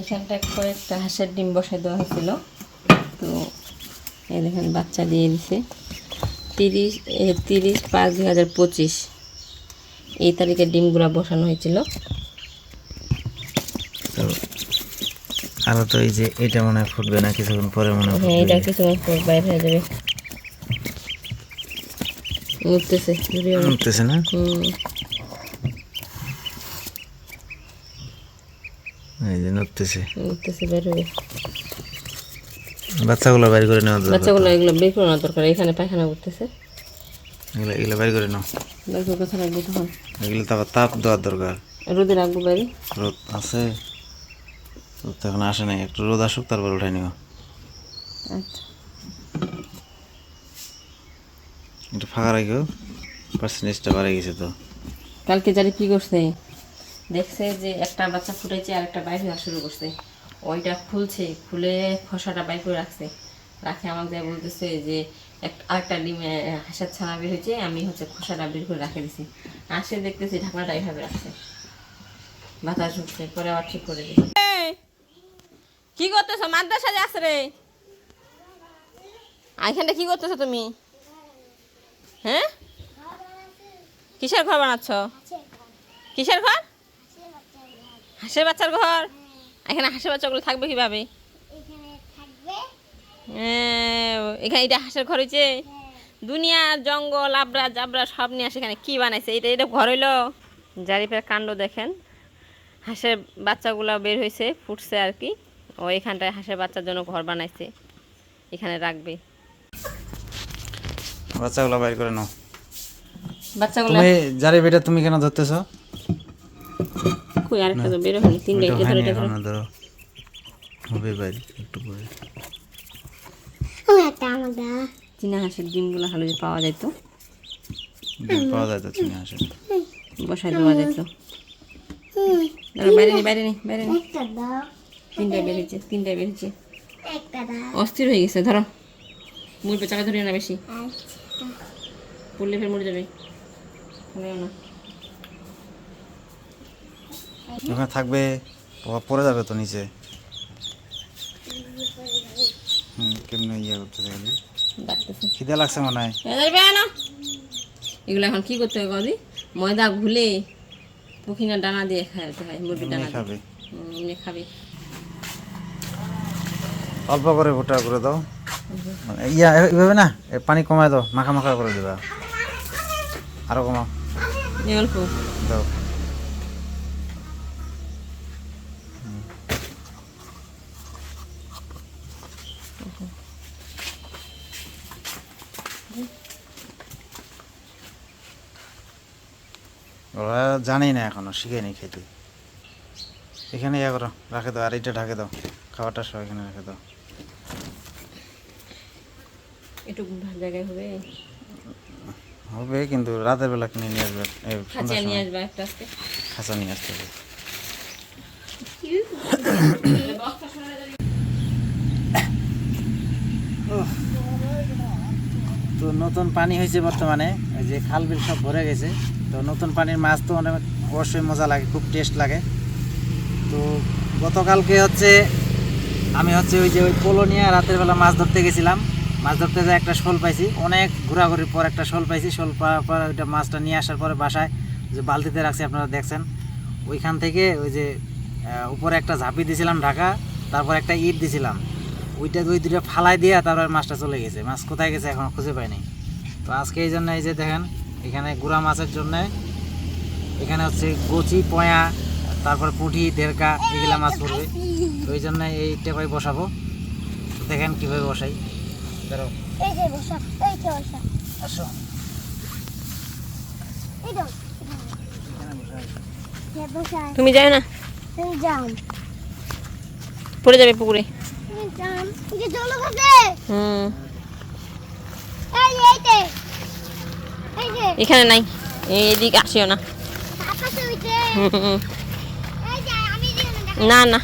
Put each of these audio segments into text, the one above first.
এখানটায় কয়েকটা হাঁসের ডিম বসে দেওয়া হয়েছিল। তো এই দেখেন বাচ্চা দিয়ে দিছে। তিরিশ তিরিশ পাঁচ দুই হাজার পঁচিশ। এই তারিখে ডিমগুলো বসানো হয়েছিল। তো আরও তো এই যে এটা মনে হয় ফুটবে না কিছুক্ষণ পরে মনে হয় হ্যাঁ এটা কিছুক্ষণ পর বাইরে হয়ে যাবে। উঠতেছে উঠতেছে না? হুম এই যে উঠতেছে উঠতেছে বের হবে বাচ্চাগুলো বাইর করে নেওয়া বাচ্চাগুলো এগুলো বের করে না দরকার এখানে পায়খানা করতেছে। এগুলো এগুলো বাইর করে নাও। বাচ্চা কোথায় রাখব তখন? এগুলো তো আবার তাপ দেওয়ার দরকার। রোদে রাখব বাইরে? রোদ আছে। রোদ তো এখন আসে নাই। একটু রোদ আসুক তারপর উঠাই নিও আচ্ছা। একটু ফাঁকা রাখিও। পার্সেন্টেজটা বাড়ে গেছে তো। কালকে জারি কি করছে? দেখছে যে একটা বাচ্চা ফুটেছে আর একটা বাইর হওয়া শুরু করছে। ওইটা খুলছে, খুলে খোসাটা বাইর করে রাখছে। রাখে আমাকে বলতেছে যে এক আরেকটা ডিমে হাঁসের ছানা বের হয়েছে, আমি হচ্ছে খোসাটা বের করে রাখে দিছি। আসে দেখতেছি ঢাকনাটা এইভাবে রাখছে। বাতাস ঢুকছে, পরে আবার ঠিক করে দিই কি করতেছো? মাদ্রাসা যাস রে। এখানটা কি করতেছো তুমি? হ্যাঁ? কিসের ঘর বানাচ্ছ? কিসের ঘর? হাঁসের বাচ্চার ঘর? এখানে হাঁসের বাচ্চাগুলো থাকবে কীভাবে? এখানে এটা হাঁসের ঘর হয়েছে দুনিয়ার জঙ্গল আবরা জাবরা সব নিয়ে আসে এখানে। কি বানাইছে? এটা এটা ঘর হইল? জারিফের কাণ্ড দেখেন। হাঁসের বাচ্চাগুলো বের হয়েছে ফুটছে আর কি। ও এখানটায় হাঁসের বাচ্চার জন্য ঘর বানাইছে। এখানে রাখবে। বাচ্চাগুলো বাইর করে নাও। বাচ্চাগুলো তুমি যারে বেটা তুমি কেন ধরতেছো? কই আরেকটা তো বের হয়নি তিনটে এটা ধরো ধরো। ধরো। হবে বাইরে একটু পরে। চীনা হাঁসের ডিমগুলো ভালো যে পাওয়া যেত ডিম পাওয়া যায় তো চিনি বসায় দেওয়া যেত দাঁড়াও, বাইরে নি বাইরে নি বাইরে নি। তিনটায় বেরিয়েছে তিনটায় বেরিয়েছে অস্থির হয়ে গেছে ধরো। মুড়বে চাকা ধরিও না বেশি। পড়লে ফের মরে যাবে। না। ওখানে থাকবে পড়ে যাবে তো নিচে। কেমনে ইয়ে করতে ডাকতেছে। খিদে লাগছে মনে হয়। এগুলো এখন কি করতে হবে কদি ময়দা ঘুলে পুকিনা ডানা দিয়ে খাওয়াতে হয় এমনি ডানা খাবে। এমনি খাবে। অল্প করে ভুট্টা করে দাও। মানে ইয়া এইভাবে না এ পানি কমায় দাও মাখা মাখা করে দেবা। আরও কমাও। অল্প। দাও। ওরা জানেই না এখনও শিখেনি খেতে। এখানে ইয়া করো রাখে দাও আর এটা ঢাকে দাও। খাবারটা সব এখানে রেখে দাও। একটু জায়গায় হবে? হবে কিন্তু রাতের বেলা কিনে নিয়ে আসবে সন্ধ্যার নিয়ে আসবে একটা আজকে খাঁচা নিয়ে আসতে হবে তো নতুন পানি হয়েছে বর্তমানে যে খাল বিল সব ভরে গেছে। তো নতুন পানির মাছ তো অনেক অবশ্যই মজা লাগে, খুব টেস্ট লাগে। তো গতকালকে হচ্ছে, আমি হচ্ছে ওই যে ওই পোলো নিয়ে রাতের বেলা মাছ ধরতে গেছিলাম। মাছ ধরতে যায় একটা শোল পাইছি, অনেক ঘোরাঘুরির পর একটা শোল পাইছি। শোল পাওয়ার পর ওইটা মাছটা নিয়ে আসার পরে বাসায় যে বালতিতে রাখছি, আপনারা দেখছেন। ওইখান থেকে ওই যে উপরে একটা ঝাঁপি দিয়েছিলাম ঢাকা, তারপর একটা ইট দিছিলাম। ওইটা দুই দুটো ফালাই দিয়ে তারপর মাছটা চলে গেছে। মাছ কোথায় গেছে এখন খুঁজে পাইনি। তো আজকে এই জন্য এই যে দেখেন এখানে গুড়া মাছের জন্য এখানে হচ্ছে কচি পয়া তারপর পুঁটি দেড়কা এগুলা মাছ পড়বে তো ওই জন্য এই টেপাই বসাবো। দেখেন কীভাবে বসাই। ধরো। এই যে বসা এই যে বসা। আসো। তুমি যাও না। পড়ে যাবে পুকুরে। হুম। এখানে নাই এইদিকে আসিও না। না না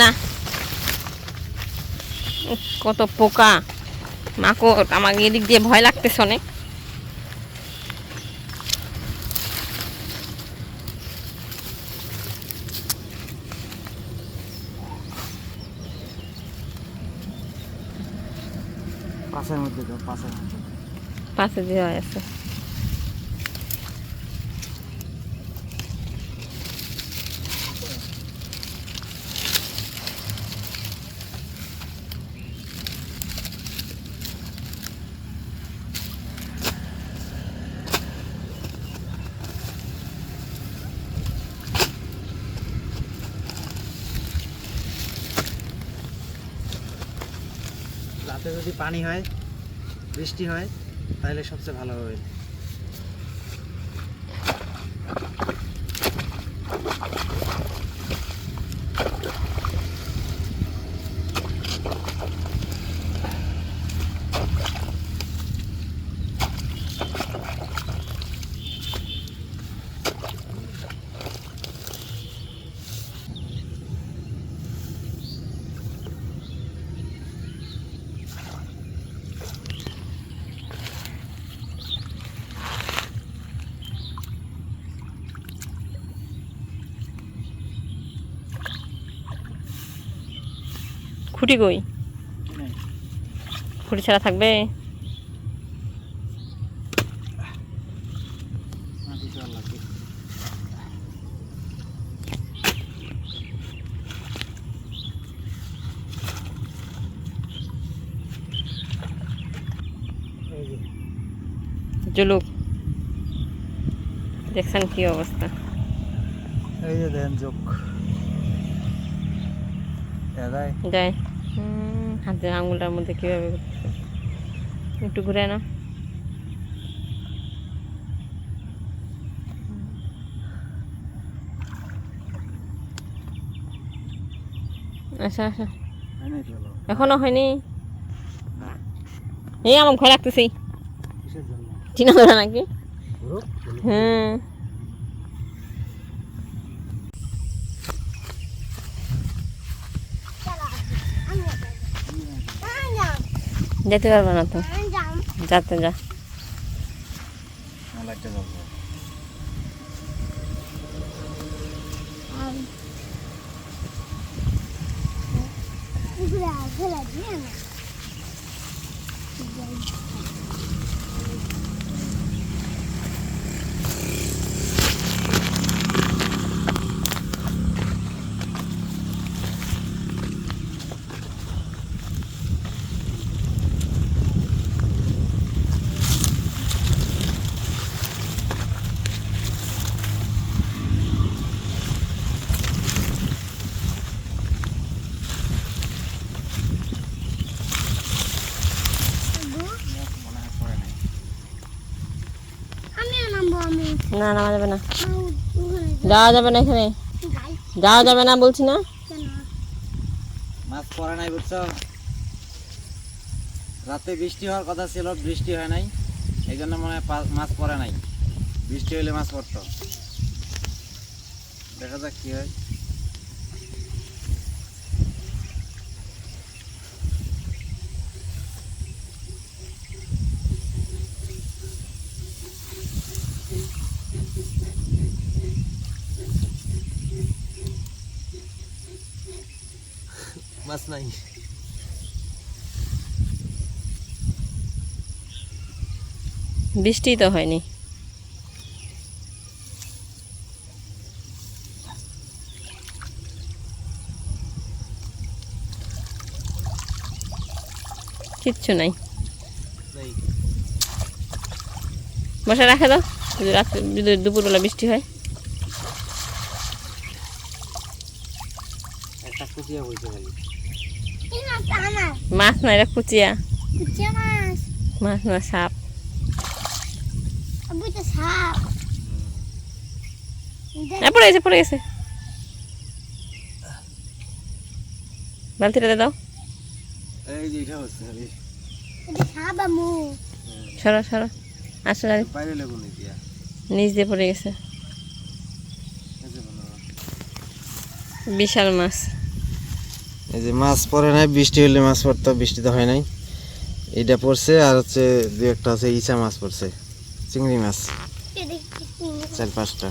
না। কত পোকা। মাকড় আমাকে এদিক দিয়ে ভয় লাগতেছে অনেক। পাশের মধ্যে দাও পাশের মধ্যে পাশে দেওয়া আছে রাতে যদি পানি হয় বৃষ্টি হয় তাহলে সবচেয়ে ভালো হবে। খুঁটি কই? খুঁটি ছাড়া থাকবে? জুলুক। দেখছেন কি অবস্থা? এই যে দেন দাদাই যায় হাতের আঙুলটার মধ্যে কীভাবে একটু ঘুরে না আচ্ছা আচ্ছা। এখনও হয়নি? এই আমার কিসের জন্য? চিনা ধরা নাকি হ্যাঁ চলো আমি যাম যেতে পারব না তো। যাতে যা। খেলা দিয়ে না মনে হয় পড়ে নাই আমি নামবো আমি না নামা যাবে না। যাওয়া যাবে না এখানে? যাওয়া যাবে না বলছি না? মাছ পড়ে নাই, বুঝছ? রাতে বৃষ্টি হওয়ার কথা ছিল, বৃষ্টি হয় নাই। এই জন্য মনে হয় মাছ পড়ে নাই। বৃষ্টি হইলে মাছ পড়তো। দেখা যাক কি হয়। মাছ নাই। বৃষ্টি তো হয়নি। কিচ্ছু নাই। বসে রাখে দাও যদি রাত্রে যদি দুপুরবেলা বৃষ্টি হয়। একটা মাছটা আমার মাছ না এটা কুচিয়া। কুচে মাছ? মাছ না সাপ। আবু তো সাপ। এ, পড়ে গেছে পড়ে গেছে। বালতিটা দাও। এই যে এটা হচ্ছে খালি এটা সাপ আমু সরো সরো। আসো জানি বাইরে লেবু নেই নিচ দিয়ে পড়ে গেছে। বিশাল মাছ। এই যে মাছ পরে নাই বৃষ্টি হলে মাছ পড়তো বৃষ্টি তো হয় নাই। এটা পড়ছে আর হচ্ছে দু একটা আছে ইচা মাছ পড়ছে চিংড়ি মাছ। চার পাঁচটা।